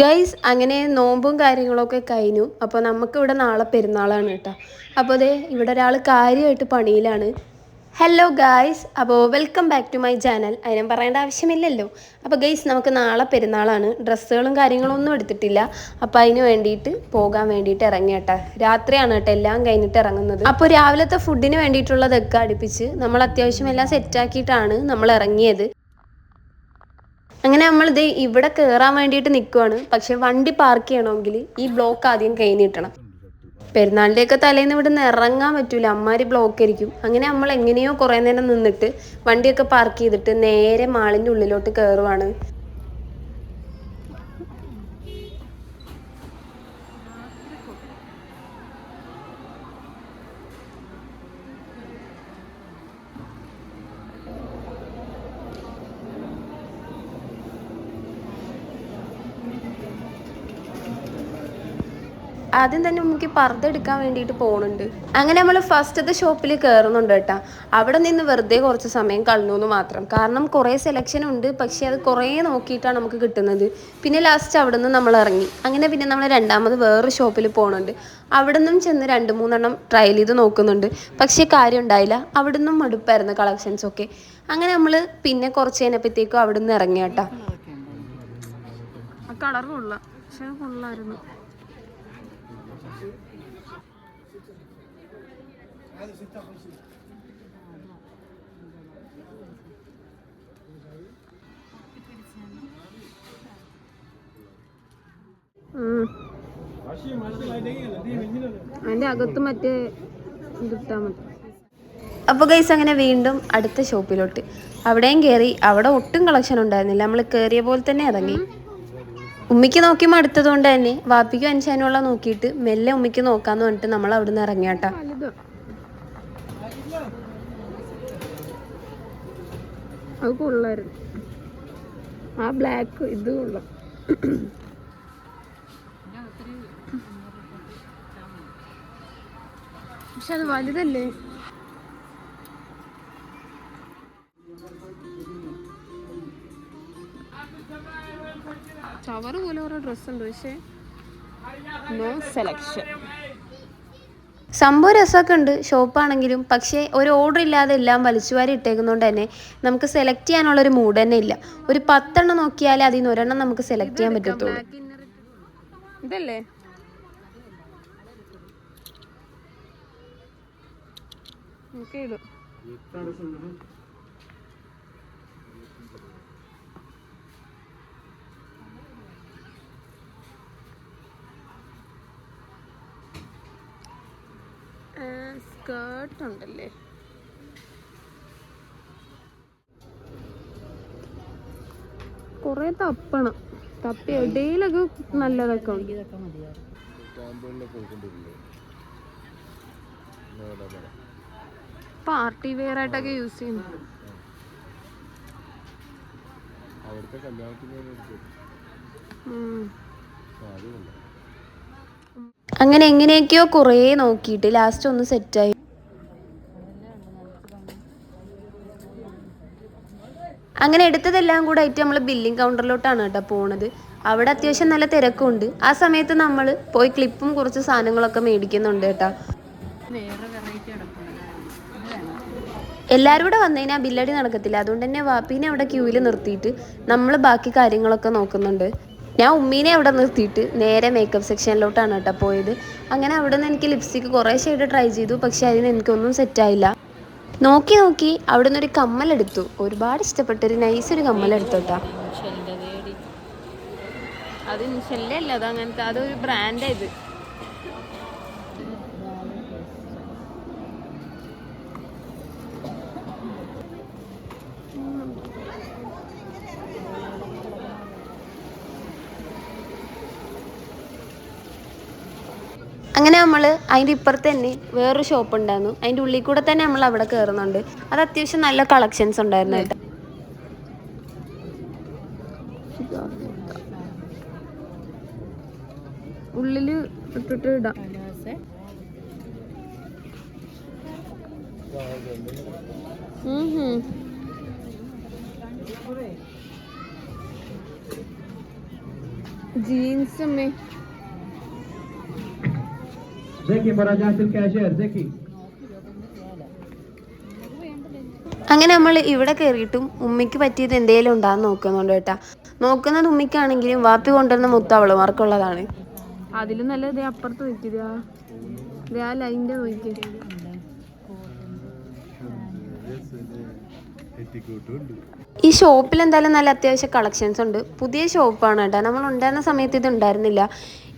Guys അങ്ങനെ നോമ്പും കാര്യങ്ങളൊക്കെ കഴിഞ്ഞു. അപ്പോൾ നമുക്കിവിടെ നാളെ പെരുന്നാളാണ് കേട്ടോ. അപ്പോൾ അതെ ഇവിടെ ഒരാൾ കാര്യമായിട്ട് പണിയിലാണ്. ഹലോ ഗായ്സ് അപ്പോൾ welcome back to my channel അതിനും പറയേണ്ട ആവശ്യമില്ലല്ലോ. അപ്പോൾ ഗൈസ് നമുക്ക് നാളെ പെരുന്നാളാണ്. ഡ്രസ്സുകളും കാര്യങ്ങളും ഒന്നും എടുത്തിട്ടില്ല. അപ്പോൾ അതിന് വേണ്ടിയിട്ട് പോകാൻ വേണ്ടിയിട്ട് ഇറങ്ങി കേട്ടോ. രാത്രിയാണ് കേട്ടോ എല്ലാം കഴിഞ്ഞിട്ട് ഇറങ്ങുന്നത്. അപ്പോൾ രാവിലത്തെ ഫുഡിന് വേണ്ടിയിട്ടുള്ളതൊക്കെ അടുപ്പിച്ച് നമ്മൾ അത്യാവശ്യം എല്ലാം സെറ്റാക്കിയിട്ടാണ് നമ്മൾ ഇറങ്ങിയത്. അങ്ങനെ നമ്മൾ ഇത് ഇവിടെ കയറാൻ വേണ്ടിയിട്ട് നിൽക്കുവാണ് പക്ഷെ വണ്ടി പാർക്ക് ചെയ്യണമെങ്കിൽ ഈ ബ്ലോക്ക് ആദ്യം കൈ നീട്ടണം. പെരുന്നാളിന്റെയൊക്കെ തലേന്ന് ഇവിടെ നിന്ന് ഇറങ്ങാൻ പറ്റൂല. അമ്മാരി ബ്ലോക്ക് ആയിരിക്കും. അങ്ങനെ നമ്മൾ എങ്ങനെയോ കുറേ നേരം നിന്നിട്ട് വണ്ടിയൊക്കെ പാർക്ക് ചെയ്തിട്ട് നേരെ മാളിന്റെ ഉള്ളിലോട്ട് കയറുവാണ് ആദ്യം തന്നെ നമുക്ക് പർദ്ദ എടുക്കാൻ വേണ്ടിയിട്ട് പോകുന്നുണ്ട് അങ്ങനെ നമ്മൾ ഫസ്റ്റത്തെ ഷോപ്പിൽ കയറുന്നുണ്ട് കേട്ടോ. അവിടെ നിന്ന് വെറുതെ കുറച്ച് സമയം കളഞ്ഞു എന്ന് മാത്രം. കാരണം കുറേ സെലക്ഷൻ ഉണ്ട്. പക്ഷേ അത് കുറേ നോക്കിയിട്ടാണ് നമുക്ക് കിട്ടുന്നത്. പിന്നെ ലാസ്റ്റ് അവിടെ നിന്ന് നമ്മൾ ഇറങ്ങി. അങ്ങനെ പിന്നെ നമ്മൾ രണ്ടാമത് വേറൊരു ഷോപ്പിൽ പോകുന്നുണ്ട് അവിടെ നിന്നും ചെന്ന് രണ്ട് മൂന്നെണ്ണം ട്രയൽ ചെയ്ത് നോക്കുന്നുണ്ട്. പക്ഷേ കാര്യം ഉണ്ടായില്ല. അവിടെ നിന്നും മടുപ്പായിരുന്നു കളക്ഷൻസ് ഒക്കെ. അങ്ങനെ നമ്മൾ പിന്നെ കുറച്ച് കഴിഞ്ഞപ്പോഴത്തേക്കും അവിടെ നിന്ന് ഇറങ്ങി കേട്ടോ. ആ കളർ കൊള്ളാം. പക്ഷെ കൊള്ളായിരുന്നു. അതിന്റെ അകത്ത് മറ്റേ ഇതിട്ടാ മതി. അപ്പോൾ ഗൈസ് അങ്ങനെ വീണ്ടും അടുത്ത ഷോപ്പിലോട്ട്. അവിടെയും കയറി അവിടെ ഒട്ടും കളക്ഷൻ ഉണ്ടായിരുന്നില്ല. നമ്മൾ കയറിയ പോലെ തന്നെ ഇറങ്ങി. ഉമ്മിക്ക് നോക്കി മടുത്തത് കൊണ്ട് തന്നെ. വാപ്പിക്കും അനുശാനുള്ള നോക്കിയിട്ട് മെല്ലെ ഉമ്മിക്ക് നോക്കാന്ന് പറഞ്ഞിട്ട് നമ്മൾ അവിടുന്ന് ഇറങ്ങിയാട്ടാ അത് കൊള്ളായിരുന്നു. ആ ബ്ലാക്ക് ഇത് കൊള്ളാം. പക്ഷെ അത് വലുതല്ലേ? ചവറ് പോലെ ഓരോ ഡ്രസ്സുണ്ട് പക്ഷേ. നോ സെലക്ഷൻ സംഭവം രസമൊക്കെ ഉണ്ട് ഷോപ്പാണെങ്കിലും. പക്ഷേ ഒരു ഓർഡർ ഇല്ലാതെ എല്ലാം വലിച്ചുവാരി ഇട്ടേക്കുന്നതുകൊണ്ട് തന്നെ നമുക്ക് സെലക്ട് ചെയ്യാനുള്ള ഒരു മൂഡ് തന്നെ ഇല്ല. ഒരു പത്തെണ്ണം നോക്കിയാലേ അതിൽ നിന്ന് ഒരെണ്ണം നമുക്ക് സെലക്ട് ചെയ്യാൻ പറ്റത്തുള്ളൂ. ഇതല്ലേ? ഓക്കെ സ്കേർട്ട് ഉണ്ടല്ലേ? കുറെ തപ്പണം. തപ്പി എവിടെയൊക്കെ നല്ലതൊക്കെ ഉണ്ട്. പാർട്ടി വെയർ ആയിട്ടൊക്കെ യൂസ് ചെയ്യുന്നു. അവിടുത്തെ കല്യാണത്തിന് വേണ്ടി എടുത്തത്. ഉം. ആ, അത് കൊള്ളാം. അങ്ങനെ എങ്ങനെയൊക്കെയോ കുറേ നോക്കിയിട്ട് ലാസ്റ്റ് ഒന്ന് സെറ്റായി അങ്ങനെ എടുത്തതെല്ലാം കൂടെ ആയിട്ട് നമ്മൾ ബില്ലിംഗ് കൗണ്ടറിലോട്ടാണ് കേട്ടോ പോണത്. അവിടെ അത്യാവശ്യം നല്ല തിരക്കുണ്ട്. ആ സമയത്ത് നമ്മൾ പോയി ക്ലിപ്പും കുറച്ച് സാധനങ്ങളൊക്കെ മേടിക്കുന്നുണ്ട് കേട്ടോ. എല്ലാവരും കൂടെ വന്നു കഴിഞ്ഞാൽ ബില്ലടി നടക്കത്തില്ല. അതുകൊണ്ട് തന്നെ വാപ്പീനെ അവിടെ ക്യൂവിൽ നിർത്തിയിട്ട് നമ്മൾ ബാക്കി കാര്യങ്ങളൊക്കെ നോക്കുന്നുണ്ട്. ഞാൻ ഉമ്മീനെ അവിടെ നിർത്തിയിട്ട് നേരെ മേക്കപ്പ് സെക്ഷനിലോട്ടാണ് കേട്ടോ പോയത്. അങ്ങനെ അവിടെ നിന്ന് എനിക്ക് ലിപ്സ്റ്റിക്ക് കുറേ ഷെയ്ഡ് ട്രൈ ചെയ്തു പക്ഷേ അതിന് എനിക്കൊന്നും സെറ്റായില്ല നോക്കി നോക്കി അവിടെ നിന്നൊരു കമ്മലെടുത്തു. ഒരുപാട് ഇഷ്ടപ്പെട്ടൊരു നൈസ് ഒരു കമ്മലെടുത്തു കേട്ടോ അത് ഇൻഷല്ലല്ല അത് അങ്ങനത്തെ അതൊരു ഇത്. അങ്ങനെ നമ്മൾ അതിന്റെ ഇപ്പുറത്ത് തന്നെ വേറൊരു ഷോപ്പ് ഉണ്ടായിരുന്നു. അതിന്റെ ഉള്ളിൽ കൂടെ തന്നെ നമ്മൾ അവിടെ കയറുന്നുണ്ട് അത് അത്യാവശ്യം നല്ല കളക്ഷൻസ് ഉണ്ടായിരുന്നു കേട്ടോ. ഉള്ളിൽ ഇട്ടിട്ട് ഇടാം. ജീൻസ് അമ്മേ. അങ്ങനെ നമ്മൾ ഇവിടെ കയറിയിട്ടും ഉമ്മയ്ക്ക് പറ്റിയത് എന്തെങ്കിലും ഉണ്ടാന്ന് നോക്കുന്നുണ്ട് കേട്ടാ. നോക്കുന്നത് ഉമ്മയ്ക്കാണെങ്കിലും വാപ്പി കൊണ്ടുവരുന്ന മുത്ത അവൾ മാർക്കുള്ളതാണ് അതിലും നല്ല ഇതേ അപ്പുറത്ത് ഈ ഷോപ്പിൽ എന്തായാലും നല്ല അത്യാവശ്യം കളക്ഷൻസ് ഉണ്ട്. പുതിയ ഷോപ്പാണ് കേട്ടോ. നമ്മൾ ഉണ്ടായിരുന്ന സമയത്ത് ഇത് ഉണ്ടായിരുന്നില്ല.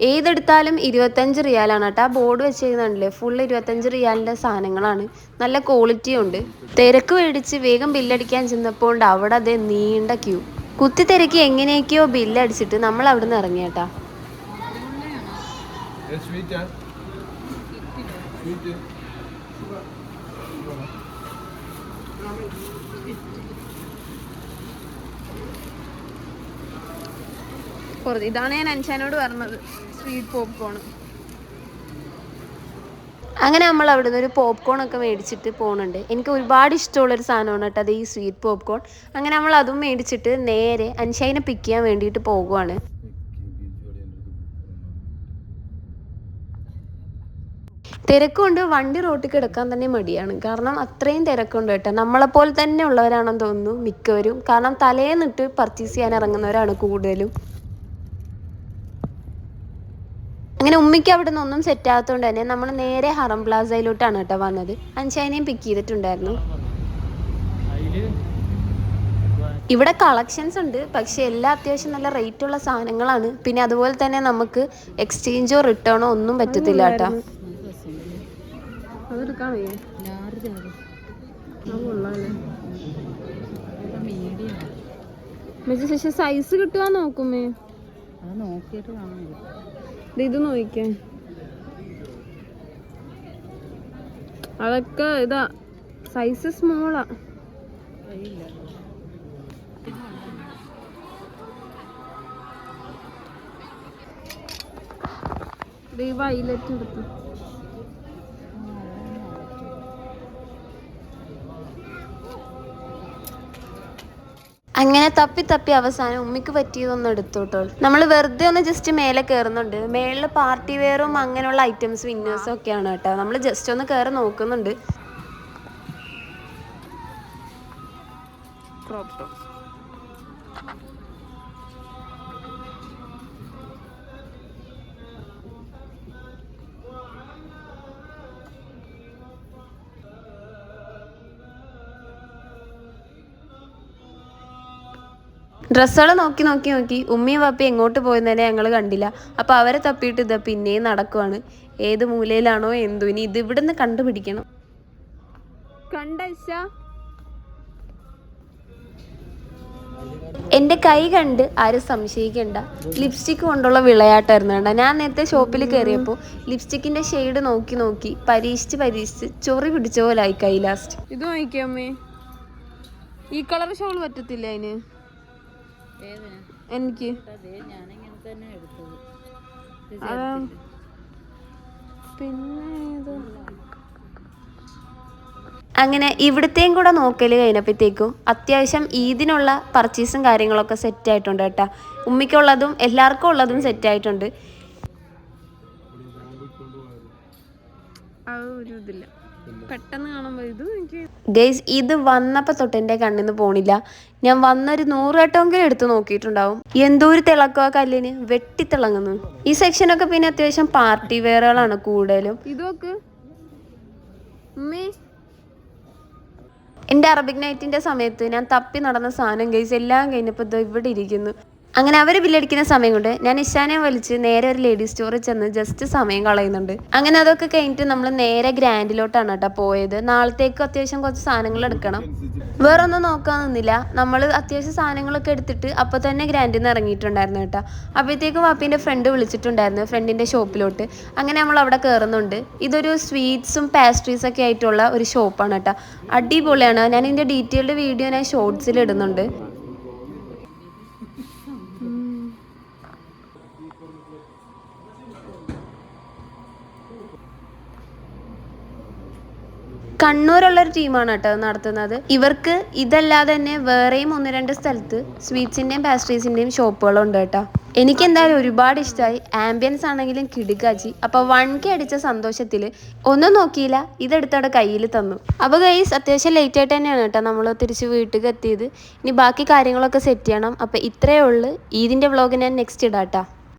ഏതെടുത്താലും ഇരുപത്തഞ്ച് റിയാലാണ് കേട്ടോ. ആ ബോർഡ് വെച്ചിരുന്നുണ്ടല്ലേ ഫുൾ ഇരുപത്തഞ്ച് റിയാലിന്റെ സാധനങ്ങളാണ്. നല്ല ക്വാളിറ്റി ഉണ്ട്. തിരക്ക് മേടിച്ച് വേഗം ബില്ലടിക്കാൻ ചെന്നപ്പോൾ അവിടെ അതേ നീണ്ട ക്യൂ കുത്തി തിരക്കി എങ്ങനെയൊക്കെയോ ബില്ലടിച്ചിട്ട് നമ്മൾ അവിടെ നിന്ന് ഇറങ്ങി കേട്ടാ. സ്വീറ്റ് ഇതാണ് ഞാൻ അൻഷാനോട് പറഞ്ഞത്. സ്വീറ്റ് പോപ്കോൺ അങ്ങനെ നമ്മൾ അവിടുന്ന് ഒരു പോപ്കോൺ ഒക്കെ മേടിച്ചിട്ട് പോകുന്നുണ്ട് എനിക്ക് ഒരുപാട് ഇഷ്ടമുള്ളൊരു സാധനമാണ് കേട്ടോ അത് ഈ സ്വീറ്റ് പോപ്കോൺ അങ്ങനെ നമ്മൾ അതും മേടിച്ചിട്ട് നേരെ അൻഷായിനെ പിക്ക് ചെയ്യാൻ വേണ്ടിയിട്ട് പോകുവാണ് തിരക്കുകൊണ്ട് വണ്ടി റോട്ടിൽ കിടക്കാൻ തന്നെ മടിയാണ്. കാരണം അത്രയും തിരക്കുണ്ട് കേട്ടോ. നമ്മളെപ്പോലെ തന്നെ ഉള്ളവരാണെന്ന് തോന്നുന്നു മിക്കവരും. കാരണം തലേന്നിട്ട് പർച്ചേസ് ചെയ്യാൻ ഇറങ്ങുന്നവരാണ് കൂടുതലും. അങ്ങനെ ഉമ്മയ്ക്ക് അവിടെ നിന്ന് ഒന്നും സെറ്റ് ആകാത്തതുകൊണ്ട് തന്നെ നമ്മൾ നേരെ ഹറം പ്ലാസയിലോട്ടാണ് കേട്ടോ വന്നത്. അഞ്ചായനെയും പിക്ക് ചെയ്തിട്ടുണ്ടായിരുന്നു. ഇവിടെ കളക്ഷൻസ് ഉണ്ട് പക്ഷെ എല്ലാം അത്യാവശ്യം നല്ല റേറ്റ് ഉള്ള സാധനങ്ങളാണ്. പിന്നെ അതുപോലെ തന്നെ നമുക്ക് എക്സ്ചേഞ്ചോ റിട്ടേണോ ഒന്നും പറ്റത്തില്ല കേട്ടോ. സൈസ് കിട്ടുവാ നോക്കുമേ? നോക്കിയിട്ട് കാണാൻ ഇത് നോക്കിക്കേ. അതൊക്കെ ഇതാ സൈസ് സ്മോളാ വൈലറ്റ് എടുത്തു. അങ്ങനെ തപ്പി തപ്പി അവസാനം ഉമ്മിക്ക് പറ്റിയതൊന്ന് എടുത്തോട്ടോ. നമ്മൾ വെറുതെ ഒന്ന് ജസ്റ്റ് മേലെ കയറുന്നുണ്ട് മേളിൽ പാർട്ടി വെയറും അങ്ങനെയുള്ള ഐറ്റംസ് വിന്നേഴ്സും ഒക്കെയാണ് കേട്ടോ. നമ്മൾ ജസ്റ്റ് ഒന്ന് കയറി നോക്കുന്നുണ്ട്. ക്രോപ്പ് ടോപ്പ് ഡ്രസ്സുകൾ നോക്കി നോക്കി നോക്കി ഉമ്മയും വാപ്പി എങ്ങോട്ട് പോയെന്നേ ഞങ്ങൾ കണ്ടില്ല. അപ്പോൾ അവരെ തപ്പിയിട്ട് ഇതാ പിന്നെയും നടക്കുവാണ്. ഏത് മൂലയിലാണോ എന്തോ ഇനി ഇത് ഇവിടുന്ന് കണ്ടുപിടിക്കണം. എന്റെ എന്റെ കൈ കണ്ട് ആരും സംശയിക്കണ്ട. ലിപ്സ്റ്റിക് കൊണ്ടുള്ള വിളയാട്ടായിരുന്നു കേട്ടോ ഞാൻ നേരത്തെ ഷോപ്പിൽ കയറിയപ്പോൾ ലിപ്സ്റ്റിക്കിന്റെ ഷെയ്ഡ് നോക്കി നോക്കി പരീക്ഷിച്ച് പരീക്ഷിച്ച് ചൊറി പിടിച്ച പോലെ ആയി കൈ ലാസ്റ്റ് ഇത് നോക്കിയമ്മേ ഈ കളർ ഷോൾ പറ്റത്തില്ല അതിന്? എനിക്ക്. പിന്നെ? അങ്ങനെ ഇവിടത്തെയും കൂടെ നോക്കൽ കഴിഞ്ഞപ്പോഴത്തേക്കും അത്യാവശ്യം ഈദിനുള്ള പർച്ചേസും കാര്യങ്ങളൊക്കെ സെറ്റ് ആയിട്ടുണ്ട് കേട്ടാ. ഉമ്മിക്കുള്ളതും എല്ലാവർക്കും ഉള്ളതും സെറ്റ് ആയിട്ടുണ്ട്. ഒരു ഇതില്ല. പെട്ടെന്ന് കാണുമ്പോൾ ഇത് ഗൈസ് ഇത് വന്നപ്പോൾ തൊട്ട് എന്റെ കണ്ണിൽ നിന്ന് പോണില്ല. ഞാൻ വന്നൊരു നൂറ് എടുത്തു എടുത്ത് നോക്കിയിട്ടുണ്ടാവും. എന്തോ ഒരു തിളക്കോ കല്ലിന് വെട്ടിത്തിളങ്ങുന്നു ഈ സെക്ഷനൊക്കെ പിന്നെ അത്യാവശ്യം പാർട്ടി വെയറുകളാണ് കൂടുതലും. ഇതൊക്കെ എന്റെ അറബിക് നൈറ്റിന്റെ സമയത്ത് ഞാൻ തപ്പി നടന്ന സാധനം ഗൈസ് എല്ലാം കഴിഞ്ഞപ്പോൾ ഇത് ഇവിടെ ഇരിക്കുന്നു. അങ്ങനെ അവർ ബില്ലടിക്കുന്ന സമയം കൊണ്ട് ഞാൻ ഇഷാനെ വലിച്ച് നേരെ ഒരു ലേഡി സ്റ്റോറിൽ ചെന്ന് ജസ്റ്റ് സമയം കളയുന്നുണ്ട്. അങ്ങനെ അതൊക്കെ കഴിഞ്ഞിട്ട് നമ്മൾ നേരെ ഗ്രാൻഡിലോട്ടാണ് കേട്ടോ പോയത്. നാളത്തേക്ക് അത്യാവശ്യം കുറച്ച് സാധനങ്ങൾ എടുക്കണം. വേറെ ഒന്നും നോക്കാൻ നിന്നില്ല. നമ്മൾ അത്യാവശ്യം സാധനങ്ങളൊക്കെ എടുത്തിട്ട് അപ്പോൾ തന്നെ ഗ്രാൻഡിൽ നിന്ന് ഇറങ്ങിയിട്ടുണ്ടായിരുന്നു കേട്ടോ അപ്പോഴത്തേക്കും വാപ്പീന്റെ ഫ്രണ്ട് വിളിച്ചിട്ടുണ്ടായിരുന്നു ഫ്രണ്ടിന്റെ ഷോപ്പിലോട്ട് അങ്ങനെ നമ്മൾ അവിടെ കയറുന്നുണ്ട് ഇതൊരു സ്വീറ്റ്സും പാസ്ട്രീസ് ഒക്കെ ആയിട്ടുള്ള ഒരു ഷോപ്പാണ് കേട്ടോ അടിപൊളിയാണ്. ഞാൻ ഇതിന്റെ ഡീറ്റെയിൽഡ് വീഡിയോ ഞാൻ ഷോർട്സിൽ ഇടുന്നുണ്ട്. കണ്ണൂരുള്ള ഒരു ടീമാണ് കേട്ടോ നടത്തുന്നത്. ഇവർക്ക് ഇതല്ലാതെ തന്നെ വേറെയും ഒന്ന് രണ്ട് സ്ഥലത്ത് സ്വീറ്റ്സിന്റെയും പാസ്ട്രീസിന്റെയും ഷോപ്പുകളുണ്ട് കേട്ടോ. എനിക്ക് എന്തായാലും ഒരുപാട് ഇഷ്ടമായി ആംബിയൻസ് ആണെങ്കിലും കിടുകാച്ചി. അപ്പോൾ വൺ കെ അടിച്ച സന്തോഷത്തിൽ ഒന്നും നോക്കിയില്ല ഇതെടുത്തവിടെ കയ്യിൽ തന്നു. അപ്പോൾ ഗൈസ് അത്യാവശ്യം ലേറ്റ് ആയിട്ട് തന്നെയാണ് കേട്ടോ നമ്മൾ തിരിച്ച് വീട്ടിൽ എത്തിയത്. ഇനി ബാക്കി കാര്യങ്ങളൊക്കെ സെറ്റ് ചെയ്യണം. അപ്പോൾ ഇത്രയേ ഉള്ളൂ. ഈദിന്റെ വ്ളോഗ് ഞാൻ നെക്സ്റ്റ് ഇടാം കേട്ടോ.